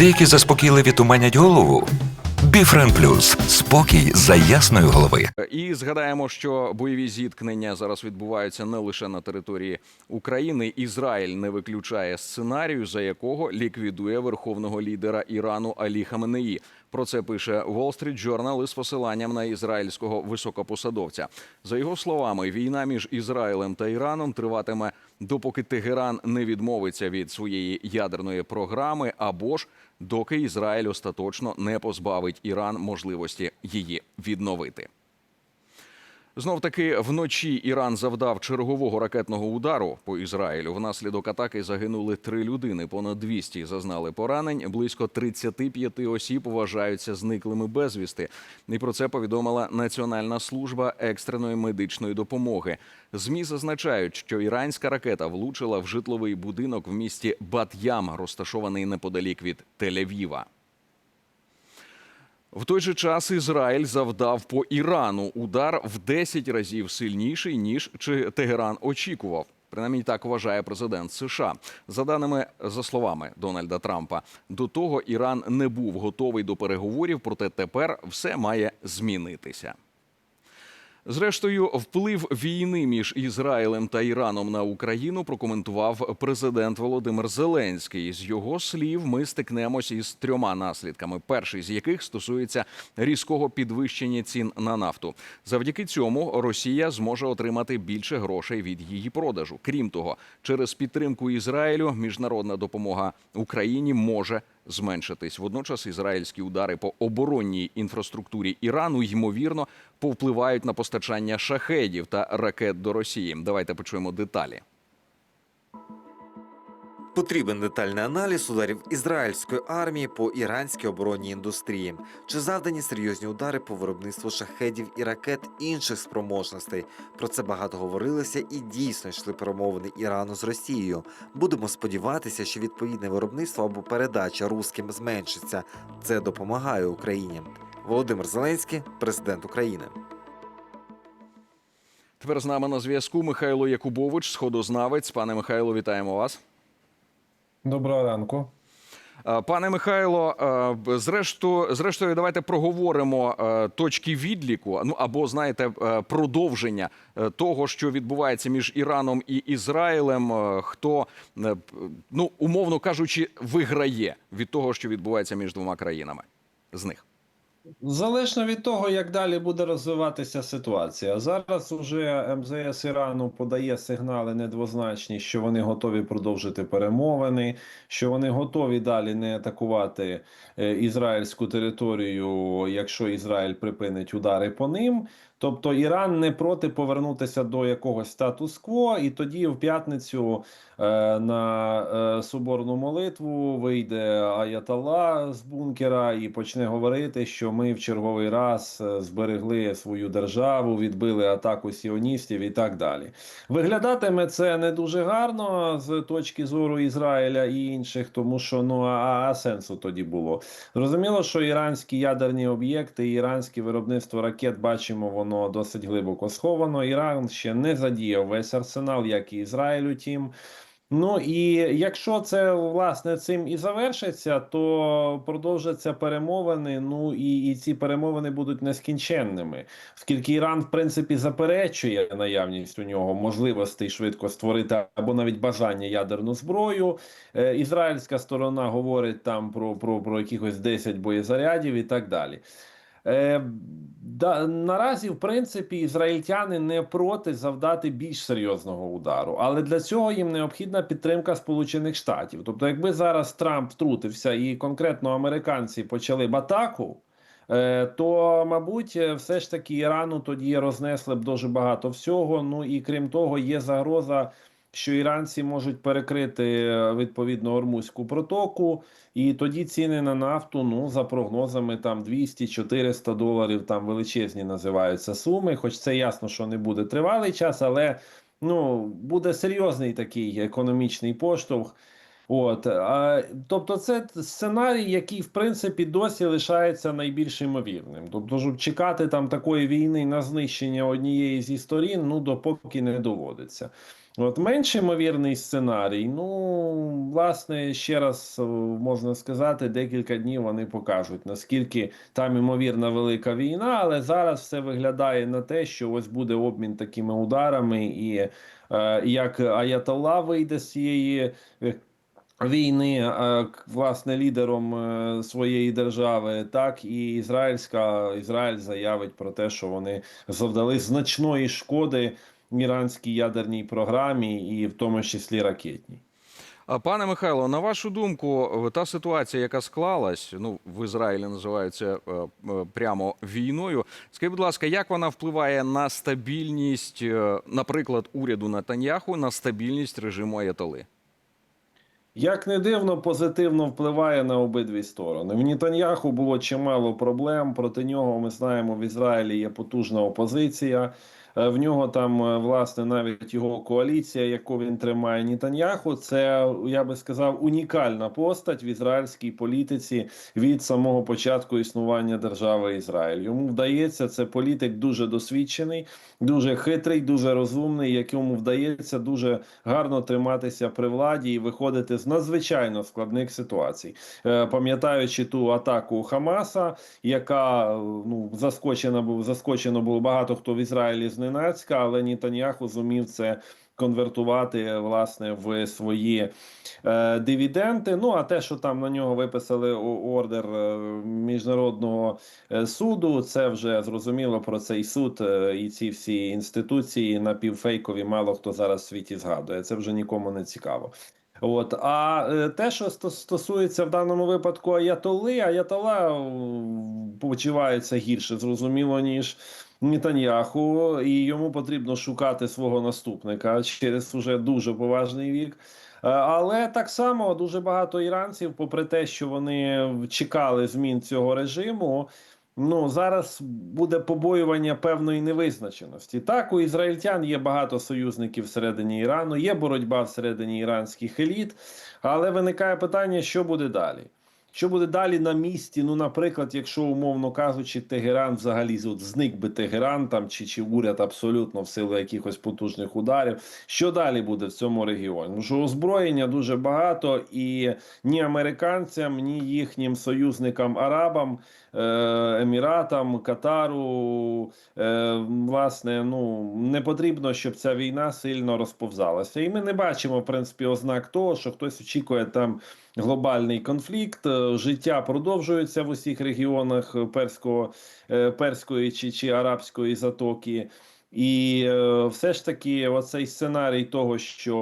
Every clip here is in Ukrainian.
Деякі заспокійливі туманять голову. Біфрен Плюс спокій за ясної голови. І згадаємо, що бойові зіткнення зараз відбуваються не лише на території України. Ізраїль не виключає сценарію, за якого ліквідує верховного лідера Ірану Алі Хаменеї. Про це пише Wall Street Journal із посиланням на ізраїльського високопосадовця. За його словами, війна між Ізраїлем та Іраном триватиме допоки Тегеран не відмовиться від своєї ядерної програми, або ж доки Ізраїль остаточно не позбавить Іран можливості її відновити. Знов таки вночі Іран завдав чергового ракетного удару по Ізраїлю. Внаслідок атаки загинули три людини. Понад 200 зазнали поранень. Близько 35 осіб вважаються зниклими безвісти. І про це повідомила Національна служба екстреної медичної допомоги. Змі зазначають, що іранська ракета влучила в житловий будинок в місті Бат-Ям, розташований неподалік від Тель-Авіва. В той же час Ізраїль завдав по Ірану удар в 10 разів сильніший ніж чи Тегеран очікував. Принаймні так вважає президент США. За даними за словами Дональда Трампа, до того Іран не був готовий до переговорів, проте тепер все має змінитися. Зрештою, вплив війни між Ізраїлем та Іраном на Україну прокоментував президент Володимир Зеленський. З його слів, ми стикнемося із трьома наслідками. Перший з яких стосується різкого підвищення цін на нафту. Завдяки цьому Росія зможе отримати більше грошей від її продажу. Крім того, через підтримку Ізраїлю міжнародна допомога Україні може зменшитись. Водночас ізраїльські удари по оборонній інфраструктурі Ірану ймовірно повпливають на постачання шахедів та ракет до Росії. Давайте почуємо деталі. Потрібен детальний аналіз ударів ізраїльської армії по іранській оборонній індустрії. Чи завдані серйозні удари по виробництву шахедів і ракет інших спроможностей? Про це багато говорилося і дійсно йшли перемовини Ірану з Росією. Будемо сподіватися, що відповідне виробництво або передача русським зменшиться. Це допомагає Україні. Володимир Зеленський, президент України. Тепер з нами на зв'язку Михайло Якубович, сходознавець. Пане Михайло, вітаємо вас. Доброго ранку. Е, Пане Михайло, е, зрештою, зрештою, давайте проговоримо е, точки відліку. Ну або знаєте, продовження того, що відбувається між Іраном і Ізраїлем. Хто ну умовно кажучи, виграє від того, що відбувається між двома країнами з них. Залежно від того, як далі буде розвиватися ситуація. Зараз уже МЗС Ірану подає сигнали недвозначні, що вони готові продовжити перемовини, що вони готові далі не атакувати е, ізраїльську територію, якщо Ізраїль припинить удари по ним. Тобто Іран не проти повернутися до якогось статус-кво, і тоді в п'ятницю е, на е, соборну молитву вийде Аятолла з бункера і почне говорити, що ми в черговий раз е, зберегли свою державу, відбили атаку сіоністів і так далі. Виглядатиме це не дуже гарно з точки зору Ізраїля і інших, тому що ну а, а сенсу тоді було. Зрозуміло, що іранські ядерні об'єкти, іранське виробництво ракет бачимо, воно досить глибоко сховано. Іран ще не задіяв весь арсенал, як і Ізраїль, утім. Ну і якщо це власне цим і завершиться, то продовжаться перемовини. Ну і, і ці перемовини будуть нескінченними, оскільки Іран, в принципі, заперечує наявність у нього можливостей швидко створити або навіть бажання ядерну зброю. Е, ізраїльська сторона говорить там про, про, про якихось 10 боєзарядів і так далі. Е, да, наразі, в принципі, ізраїльтяни не проти завдати більш серйозного удару, але для цього їм необхідна підтримка Сполучених Штатів. Тобто, якби зараз Трамп втрутився і конкретно американці почали б атаку. е, То, мабуть, все ж таки Ірану тоді рознесли б дуже багато всього. Ну і крім того, є загроза, що іранці можуть перекрити е, відповідно Ормузьку протоку, і тоді ціни на нафту, ну за прогнозами, там 200-400 доларів, там величезні називаються суми. Хоч це ясно, що не буде тривалий час, але ну буде серйозний такий економічний поштовх. От, а, тобто, це сценарій, який в принципі досі лишається найбільш ймовірним. Тобто, щоб чекати там такої війни на знищення однієї зі сторін, ну допоки не доводиться. От менш ймовірний сценарій. Ну, власне, ще раз е, можна сказати, декілька днів вони покажуть, наскільки там ймовірна велика війна, але зараз все виглядає на те, що ось буде обмін такими ударами, і е, як Аятолла вийде з цієї. е, Війни е, власне лідером своєї держави, так і ізраїльська Ізраїль заявить про те, що вони завдали значної шкоди іранській ядерній програмі, і в тому числі ракетній. Пане Михайло, на вашу думку, та ситуація, яка склалась, ну в Ізраїлі називається е, е, прямо війною. Скажіть, будь ласка, як вона впливає на стабільність, е, наприклад, уряду Натаньяху, на стабільність режиму Аятоли? Як не дивно, позитивно впливає на обидві сторони. В Нітаньяху було чимало проблем. Проти нього ми знаємо, в Ізраїлі є потужна опозиція. Е, В нього там е, власне навіть його коаліція, яку він тримає Нітаньяху, це я би сказав унікальна постать в ізраїльській політиці від самого початку існування держави Ізраїль. Йому вдається це політик дуже досвідчений, дуже хитрий, дуже розумний, якому вдається дуже гарно триматися при владі і виходити з надзвичайно складних ситуацій, Е, пам'ятаючи ту атаку Хамаса, яка ну заскочена був заскочено було багато хто в Ізраїлі зненацька, але Нітаньяху зумів це. Конвертувати власне в свої е, дивіденди. Ну а те, що там на нього виписали ордер е, міжнародного е, суду, це вже зрозуміло про цей суд е, і ці всі інституції напівфейкові. Мало хто зараз в світі згадує. Це вже нікому не цікаво. От а е, те, що стосується в даному випадку Аятоли, Аятола почувається гірше, зрозуміло, ніж Нетаньяху, і йому потрібно шукати свого наступника через уже дуже поважний вік. Е, Але так само дуже багато іранців, попри те, що вони чекали змін цього режиму. Ну зараз буде побоювання певної невизначеності. Так, у ізраїльтян є багато союзників всередині Ірану, є боротьба всередині іранських еліт, але виникає питання, що буде далі. Що буде далі на місці? Ну, наприклад, якщо умовно кажучи, Тегеран взагалі от зник би Тегеран там чи, чи уряд абсолютно в силу якихось потужних ударів. Що далі буде в цьому регіоні? Тому що озброєння дуже багато, і ні американцям, ні їхнім союзникам арабам, е, еміратам, Катару, е, власне, ну не потрібно, щоб ця війна сильно розповзалася. І ми не бачимо в принципі ознак того, що хтось очікує там глобальний конфлікт. Е, Життя продовжується в усіх регіонах Перського, е, Перської чи, чи Арабської затоки. І е, все ж таки, оцей сценарій того, що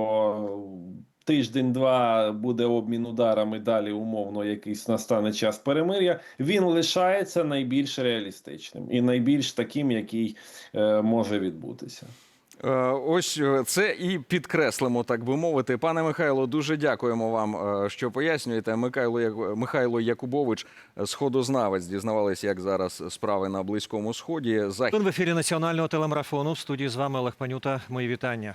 тиждень-два буде обмін ударами, далі умовно якийсь настане час перемир'я, він лишається найбільш реалістичним і найбільш таким, який е, може відбутися. Е, Ось е, це і підкреслимо, так би мовити. Пане Михайло, дуже дякуємо вам, е, що пояснюєте. Михайло Михайло Якубович, сходознавець, дізнавалися, як зараз справи на Близькому Сході. Захід В ефірі національного телемарафону в студії з вами Олег Панюта. Мої вітання.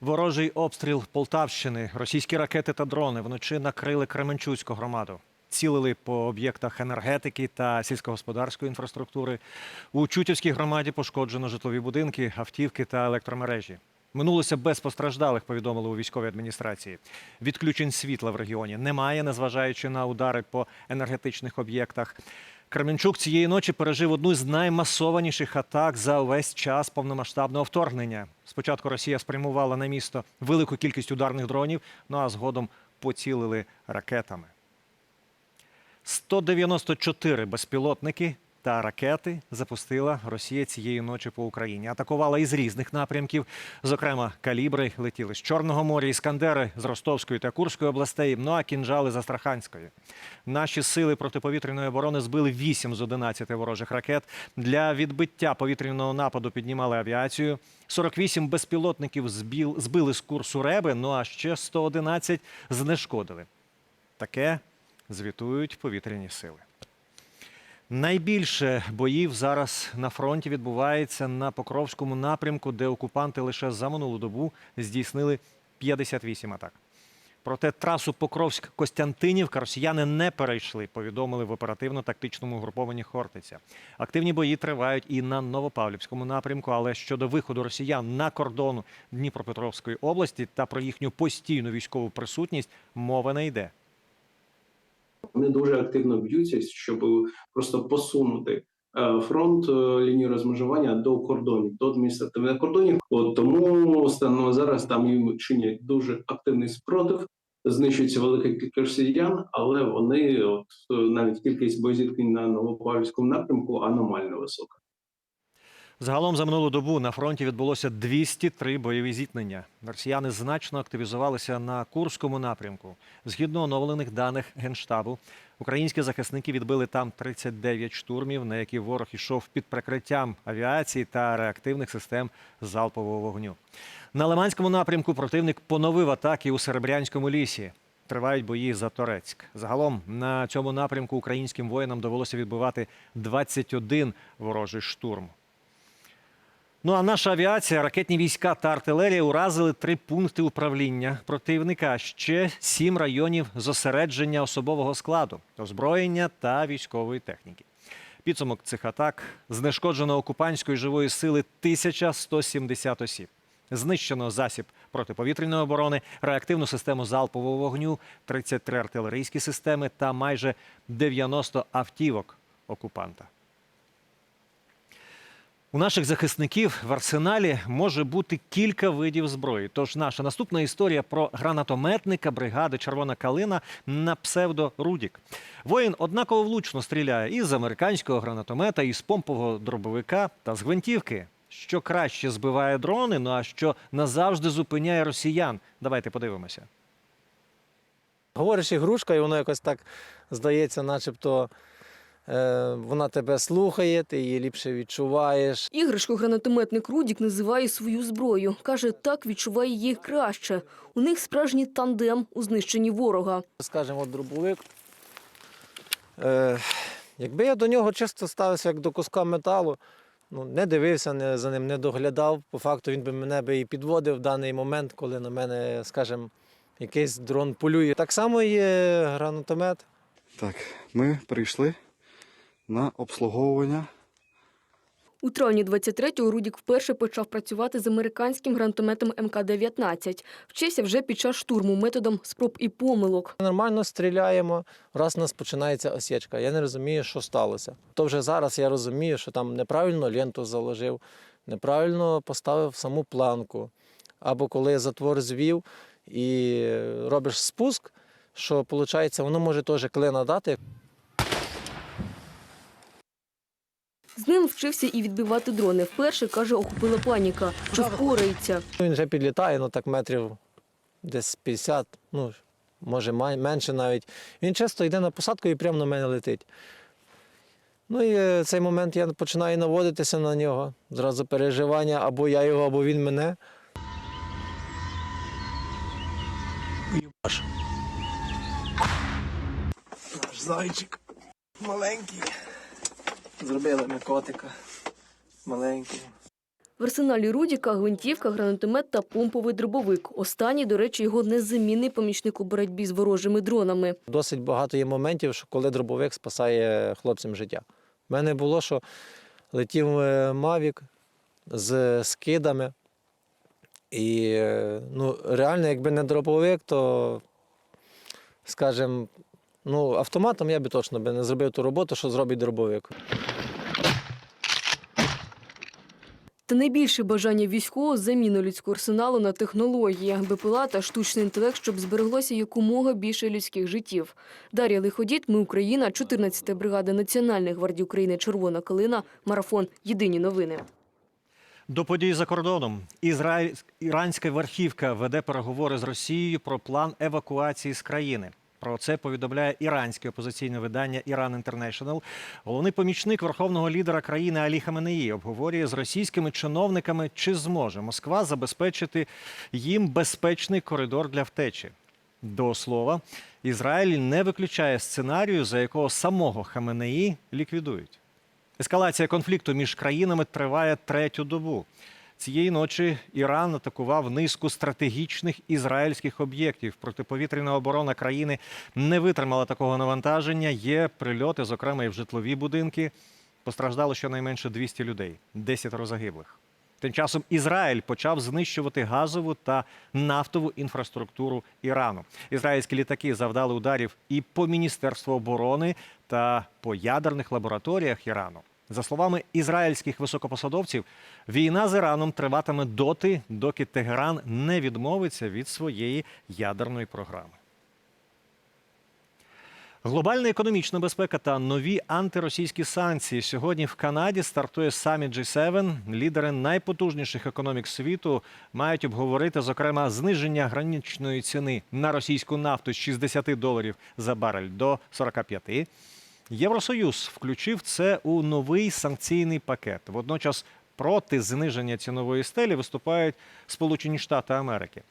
Ворожий обстріл Полтавщини, російські ракети та дрони вночі накрили Кременчуцьку громаду. Цілили по об'єктах енергетики та сільськогосподарської інфраструктури. У Чутівській громаді пошкоджено житлові будинки, автівки та електромережі. Минулося без постраждалих, повідомили у військовій адміністрації. Відключень світла в регіоні немає, незважаючи на удари по енергетичних об'єктах. Кременчук цієї ночі пережив одну з наймасованіших атак за увесь час повномасштабного вторгнення. Спочатку Росія спрямувала на місто велику кількість ударних дронів, ну а згодом поцілили ракетами. 194 безпілотники та ракети запустила Росія цієї ночі по Україні. Атакувала із різних напрямків. Зокрема, калібри летіли з Чорного моря, іскандери з Ростовської та Курської областей, ну а кінжали з Астраханської. Наші сили протиповітряної оборони збили 8 з 11 ворожих ракет. Для відбиття повітряного нападу піднімали авіацію. 48 безпілотників збили з курсу Реби, ну а ще 111 знешкодили. Таке звітують повітряні сили. Найбільше боїв зараз на фронті відбувається на Покровському напрямку, де окупанти лише за минулу добу здійснили 58 атак. Проте трасу Покровськ-Костянтинівка росіяни не перейшли, повідомили в оперативно-тактичному групованні Хортиця. Активні бої тривають і на Новопавлівському напрямку, але щодо виходу росіян на кордон Дніпропетровської області та про їхню постійну військову присутність мова не йде. Вони дуже активно б'ються, щоб просто посунути е, фронт е, лінію розмежування до кордонів, до адміністративних кордонів. От тому станом зараз там їм чинять дуже активний спротив. Знищується велика кількість росіян, але вони от е, навіть кількість боєзіткнень на Новопавлівському напрямку аномально висока. Загалом за минулу добу на фронті відбулося 203 бойові зіткнення. Росіяни значно активізувалися на Курському напрямку. Згідно оновлених даних Генштабу, українські захисники відбили там 39 штурмів, на які ворог ішов під прикриттям авіації та реактивних систем залпового вогню. На Лиманському напрямку противник поновив атаки у Серебрянському лісі. Тривають бої за Торецьк. Загалом на цьому напрямку українським воїнам довелося відбивати 21 ворожий штурм. Ну а наша авіація, ракетні війська та артилерія уразили три пункти управління противника, ще сім районів зосередження особового складу, озброєння та військової техніки. Підсумок цих атак знешкоджено окупантської живої сили 1170 осіб. Знищено засіб протиповітряної оборони, реактивну систему залпового вогню, 33 артилерійські системи та майже 90 автівок окупанта. У наших захисників в арсеналі може бути кілька видів зброї. Тож наша наступна історія про гранатометника бригади Червона калина на псевдо Рудік. Воїн однаково влучно стріляє із американського гранатомета, із помпового дробовика та з гвинтівки. Що краще збиває дрони, ну а що назавжди зупиняє росіян. Давайте подивимося. Говориш ігрушка, і воно якось так здається, начебто вона тебе слухає, ти її ліпше відчуваєш. Іграшку гранатометник Рудік називає свою зброю. Каже, так відчуває її краще. У них справжній тандем у знищенні ворога. Скажімо, от дробовик. Е, якби я до нього чисто ставився як до куска металу, ну, не дивився не, за ним, не доглядав, по факту він би мене би і підводив в даний момент, коли на мене, скажімо, якийсь дрон полює. Так само є гранатомет. Так, ми прийшли на обслуговування. У травні 23-го Рудік вперше почав працювати з американським гранатометом МК-19. Вчився вже під час штурму методом спроб і помилок. Нормально стріляємо, раз у нас починається осічка. Я не розумію, що сталося. То вже зараз я розумію, що там неправильно ленту заложив, неправильно поставив саму планку. Або коли затвор звів і робиш спуск, що виходить, воно може теж клина дати. З ним вчився і відбивати дрони. Вперше, каже, охопила паніка, що впорається. Він вже підлітає, ну так метрів десь 50, ну може менше навіть. Він часто йде на посадку і прямо на мене летить. Ну і е, цей момент я починаю наводитися на нього. Зразу переживання, або я його, або він мене. Наш зайчик маленький. Зробили ми котика. Маленький. В арсеналі Рудіка гвинтівка, гранатомет та помповий дробовик. Останній, до речі, його незамінний помічник у боротьбі з ворожими дронами. Досить багато є моментів, що коли дробовик спасає хлопцям життя. У мене було, що летів е, Мавік з скидами. І е, ну, реально, якби не дробовик, то, скажімо, ну, автоматом я би точно би не зробив ту роботу, що зробить дробовик. Та найбільше бажання військового заміну людського арсеналу на технології, БПЛА та штучний інтелект, щоб збереглося якомога більше людських життів. Дар'я Лиходіт, ми Україна, 14-та бригада Національної гвардії України Червона калина, марафон. Єдині новини. До подій за кордоном Ізраїль... іранська верхівка веде переговори з Росією про план евакуації з країни. Про це повідомляє іранське опозиційне видання Іран Інтернешнл. Головний помічник верховного лідера країни Алі Хаменеї обговорює з російськими чиновниками, чи зможе Москва забезпечити їм безпечний коридор для втечі. До слова, Ізраїль не виключає сценарію, за якого самого Хаменеї ліквідують. Ескалація конфлікту між країнами триває третю добу. Цієї ночі Іран атакував низку стратегічних ізраїльських об'єктів. Протиповітряна оборона країни не витримала такого навантаження. Є прильоти, зокрема і в житлові будинки. Постраждало щонайменше 200 людей, 10 загиблих. Тим часом Ізраїль почав знищувати газову та нафтову інфраструктуру Ірану. Ізраїльські літаки завдали ударів і по Міністерству оборони та по ядерних лабораторіях Ірану. За словами ізраїльських високопосадовців, війна з Іраном триватиме доти, доки Тегеран не відмовиться від своєї ядерної програми. Глобальна економічна безпека та нові антиросійські санкції. Сьогодні в Канаді стартує саміт G7. Лідери найпотужніших економік світу мають обговорити, зокрема, зниження граничної ціни на російську нафту з 60 доларів за барель до 45. Євросоюз включив це у новий санкційний пакет. Водночас проти зниження цінової стелі виступають Сполучені Штати Америки.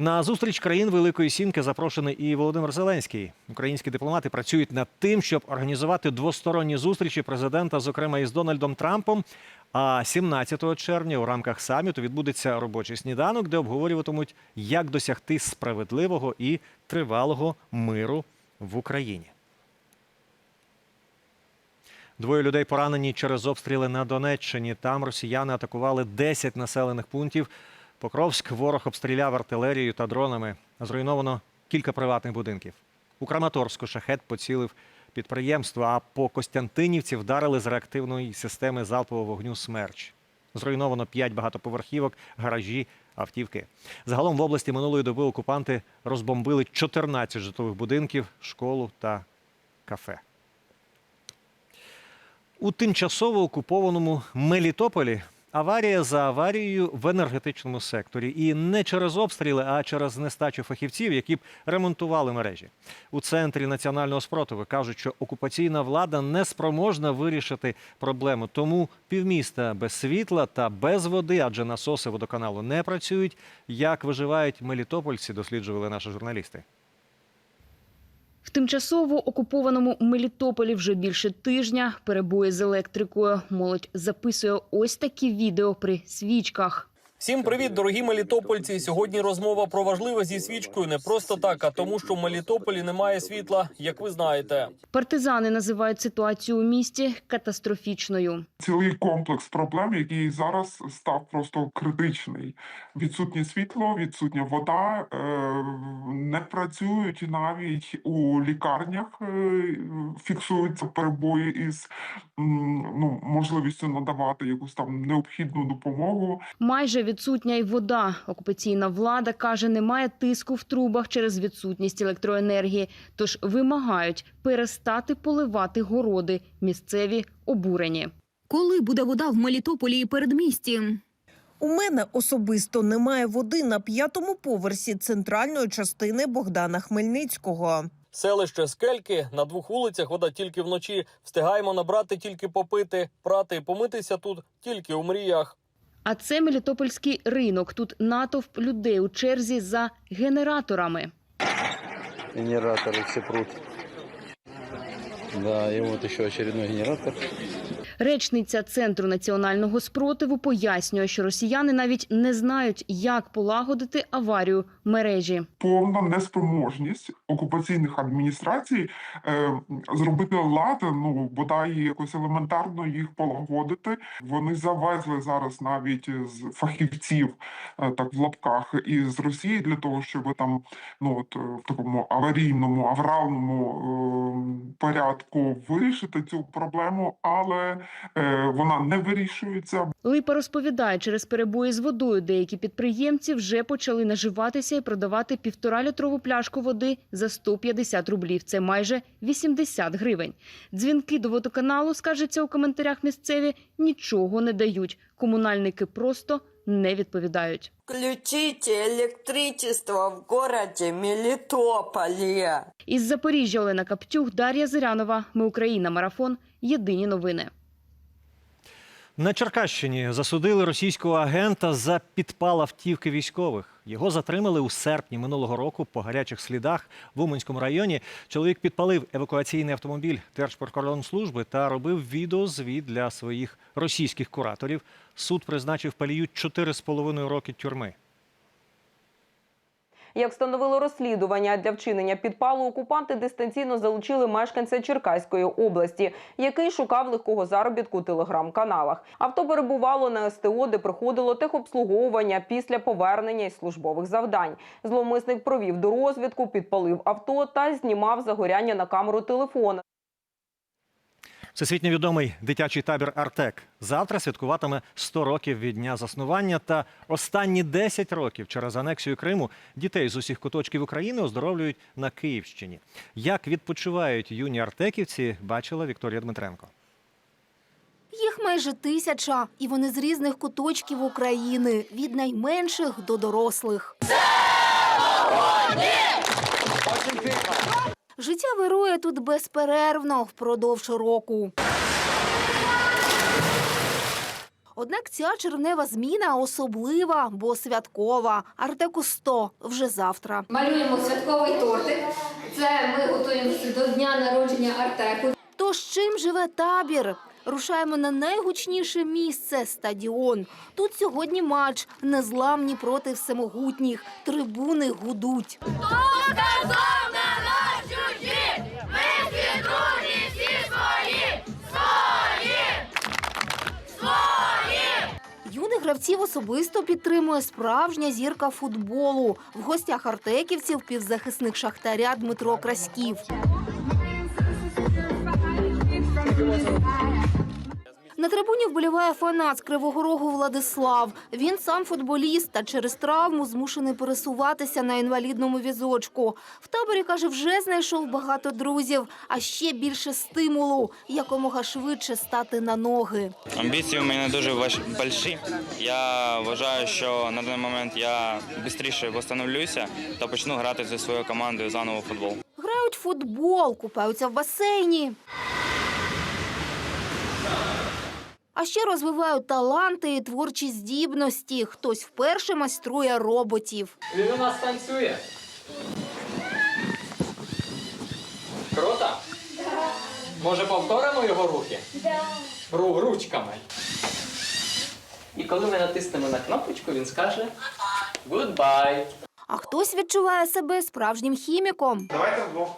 На зустріч країн Великої Сімки запрошений і Володимир Зеленський. Українські дипломати працюють над тим, щоб організувати двосторонні зустрічі президента, зокрема із Дональдом Трампом. А 17 червня у рамках саміту відбудеться робочий сніданок, де обговорюватимуть, як досягти справедливого і тривалого миру в Україні. Двоє людей поранені через обстріли на Донеччині. Там росіяни атакували 10 населених пунктів. Покровськ ворог обстріляв артилерією та дронами. Зруйновано кілька приватних будинків. У Краматорську шахет поцілив підприємство, а по Костянтинівці вдарили з реактивної системи залпового вогню «Смерч». Зруйновано 5 багатоповерхівок, гаражі, автівки. Загалом в області минулої доби окупанти розбомбили 14 житлових будинків, школу та кафе. У тимчасово окупованому Мелітополі аварія за аварією в енергетичному секторі. І не через обстріли, а через нестачу фахівців, які б ремонтували мережі. У центрі національного спротиву кажуть, що окупаційна влада не спроможна вирішити проблему. Тому півміста без світла та без води, адже насоси водоканалу не працюють. Як виживають мелітопольці, досліджували наші журналісти. В тимчасово окупованому Мелітополі вже більше тижня перебої з електрикою. Молодь записує ось такі відео при свічках. Всім привіт, дорогі мелітопольці. Сьогодні розмова про важливе зі свічкою не просто так, а тому, що в Мелітополі немає світла, як ви знаєте. Партизани називають ситуацію у місті катастрофічною. цілий комплекс проблем, який зараз став просто критичний. Відсутнє світло, відсутня вода, е, не працюють навіть у лікарнях, е, фіксуються перебої із ну, можливістю надавати якусь там необхідну допомогу. Майже відсутня й вода. Окупаційна влада каже, немає тиску в трубах через відсутність електроенергії. Тож вимагають перестати поливати городи. Місцеві обурені. Коли буде вода в Мелітополі і передмісті? У мене особисто немає води на п'ятому поверсі центральної частини Богдана Хмельницького. Селище Скельки на двох вулицях вода тільки вночі. Встигаємо набрати тільки попити, прати і помитися тут тільки у мріях. А це Мелітопольський ринок. Тут натовп людей у черзі за генераторами. Генератори всі прут. Да, і от ще очередний генератор. Речниця Центру національного спротиву пояснює, що росіяни навіть не знають, як полагодити аварію мережі. повна неспроможність окупаційних адміністрацій е, зробити лад, ну бодай якось елементарно їх полагодити. Вони завезли зараз навіть з фахівців, е, так в лапках із Росії для того, щоб там ну от е, в такому аварійному, авральному е, порядку вирішити цю проблему, але вона не вирішується. Липа розповідає, через перебої з водою деякі підприємці вже почали наживатися і продавати півтора-літрову пляшку води за 150 рублів. Це майже 80 гривень. Дзвінки до водоканалу, скажеться у коментарях місцеві, нічого не дають. Комунальники просто не відповідають. Включите електричество в городі Мелітополі. Із Запоріжжя Олена Каптюх, Дар'я Зирянова. Ми Україна. Марафон. Єдині новини. На Черкащині засудили російського агента за підпал автівки військових. Його затримали у серпні минулого року по гарячих слідах в Уманському районі. Чоловік підпалив евакуаційний автомобіль Держприкордонслужби та робив відеозвіт для своїх російських кураторів. Суд призначив палію 4,5 роки тюрми. Як встановило розслідування для вчинення підпалу, окупанти дистанційно залучили мешканця Черкаської області, який шукав легкого заробітку у телеграм-каналах. Авто перебувало на СТО, де проходило техобслуговування після повернення із службових завдань. Зловмисник провів до розвідку, підпалив авто та знімав загоряння на камеру телефона. Всесвітньо відомий дитячий табір Артек завтра святкуватиме 100 років від дня заснування та останні 10 років через анексію Криму дітей з усіх куточків України оздоровлюють на Київщині. Як відпочивають юні артеківці, бачила Вікторія Дмитренко. Їх майже тисяча, і вони з різних куточків України, від найменших до дорослих. Життя вирує тут безперервно впродовж року. Однак ця червнева зміна особлива, бо святкова. Артеку 100 вже завтра. Малюємо святковий тортик. Це ми готуємося до дня народження Артеку. Тож чим живе табір? Рушаємо на найгучніше місце стадіон. Тут сьогодні матч незламні проти всемогутніх. Трибуни гудуть. Юних гравців особисто підтримує справжня зірка футболу. В гостях артеківців півзахисник шахтаря Дмитро Краськів. На трибуні вболіває фанат з Кривого Рогу Владислав. Він сам футболіст та через травму змушений пересуватися на інвалідному візочку. В таборі каже, вже знайшов багато друзів, а ще більше стимулу якомога швидше стати на ноги. Амбіції у мене дуже великі. Я вважаю, що на даний момент я швидше встановлюся та почну грати зі своєю командою заново в футбол. Грають в футбол, купаються в басейні. А ще розвивають таланти і творчі здібності. Хтось вперше майструє роботів. Він у нас танцює. Круто? Може повторимо його рухи? Ру ручками. І коли ми натиснемо на кнопочку, він скаже «Goodbye». А хтось відчуває себе справжнім хіміком. Давайте вдвох.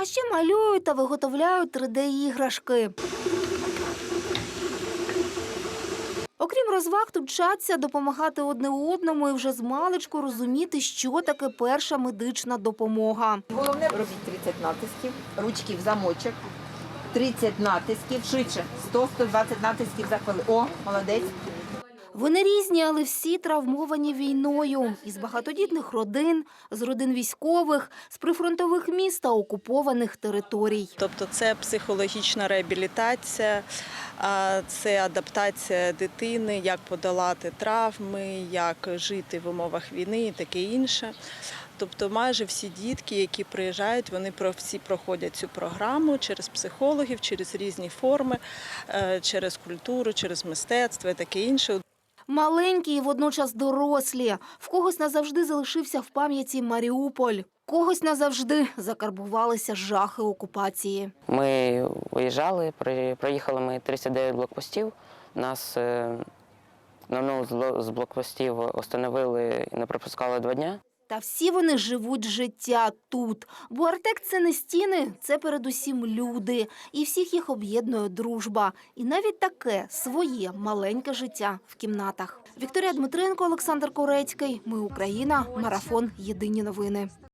А ще малюють та виготовляють 3D-іграшки. Окрім розваг, тут вчаться допомагати одне одному і вже з маличку розуміти, що таке перша медична допомога. Головне робіть 30 натисків, ручки в замочок, 30 натисків, швидше, 100-120 натисків за хвилину. О, молодець. Вони різні, але всі травмовані війною. Із багатодітних родин, з родин військових, з прифронтових міст та окупованих територій. Тобто це психологічна реабілітація, це адаптація дитини, як подолати травми, як жити в умовах війни і таке інше. Тобто майже всі дітки, які приїжджають, вони про всі проходять цю програму через психологів, через різні форми, е, через культуру, через мистецтво і таке інше. Маленькі і водночас дорослі. В когось назавжди залишився в пам'яті Маріуполь. Когось назавжди закарбувалися жахи окупації. Ми виїжджали, проїхали ми 39 блокпостів. Нас е, на одному з блокпостів остановили і не пропускали два дня. Та всі вони живуть життя тут. Бо Артек це не стіни, це передусім люди. І всіх їх об'єднує дружба. І навіть таке своє маленьке життя в кімнатах. Вікторія Дмитренко, Олександр Корецький. Ми Україна. Марафон. Єдині новини.